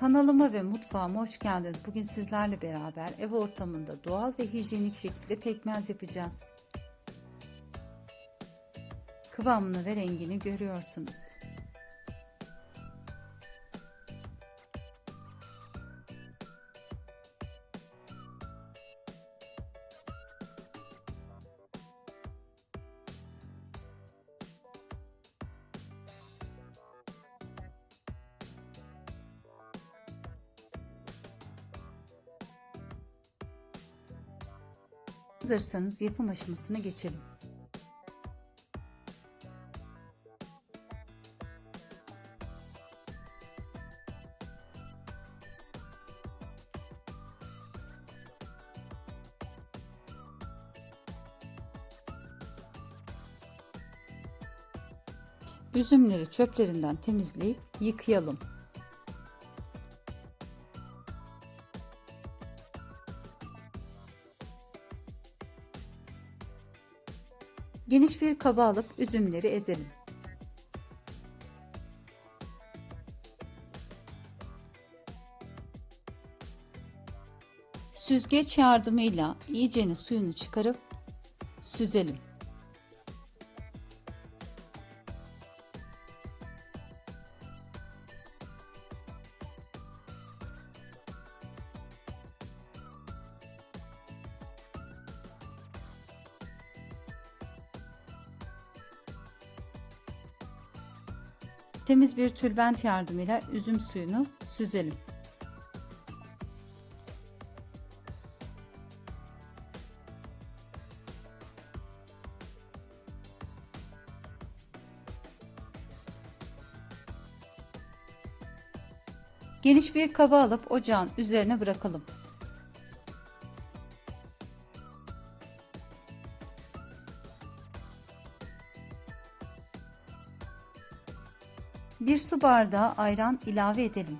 Kanalıma ve mutfağıma hoş geldiniz. Bugün sizlerle beraber ev ortamında doğal ve hijyenik şekilde pekmez yapacağız. Kıvamını ve rengini görüyorsunuz. Hazırsanız yapım aşamasına geçelim. Üzümleri çöplerinden temizleyip yıkayalım. Geniş bir kaba alıp üzümleri ezelim. Süzgeç yardımıyla iyicene suyunu çıkarıp süzelim. Temiz bir tülbent yardımıyla üzüm suyunu süzelim. Geniş bir kaba alıp ocağın üzerine bırakalım. Bir su bardağı ayran ilave edelim.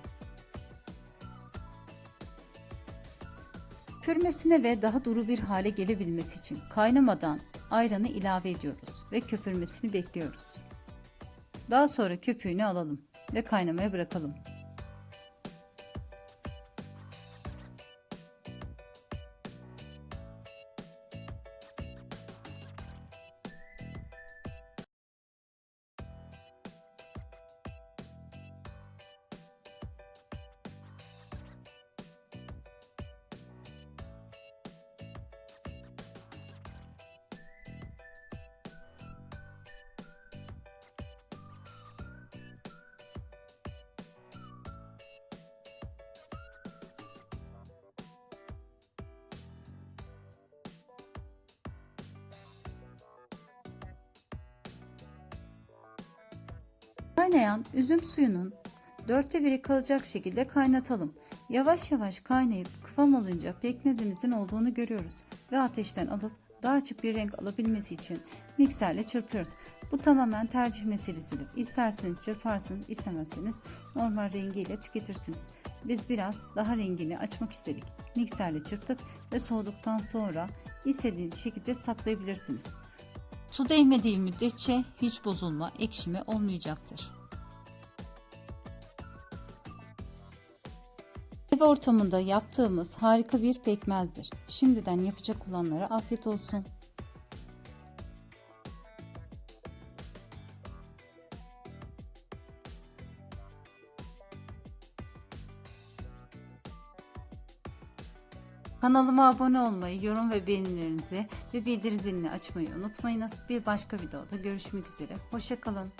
Pürmesine ve daha duru bir hale gelebilmesi için kaynamadan ayranı ilave ediyoruz ve köpürmesini bekliyoruz. Daha sonra köpüğünü alalım ve kaynamaya bırakalım. Kaynayan üzüm suyunun dörtte biri kalacak şekilde kaynatalım. Yavaş yavaş kaynayıp kıvam alınca pekmezimizin olduğunu görüyoruz ve ateşten alıp daha açık bir renk alabilmesi için mikserle çırpıyoruz. Bu tamamen tercih meselesidir. İsterseniz çırparsınız, istemezseniz normal rengiyle tüketirsiniz. Biz biraz daha rengini açmak istedik. Mikserle çırptık ve soğuduktan sonra istediğiniz şekilde saklayabilirsiniz. Su değmediği müddetçe hiç bozulma, ekşime olmayacaktır. Ev ortamında yaptığımız harika bir pekmezdir. Şimdiden yapacak olanlara afiyet olsun. Kanalıma abone olmayı, yorum ve beğenilerinizi ve bildirim zilini açmayı unutmayınız. Bir başka videoda görüşmek üzere. Hoşçakalın.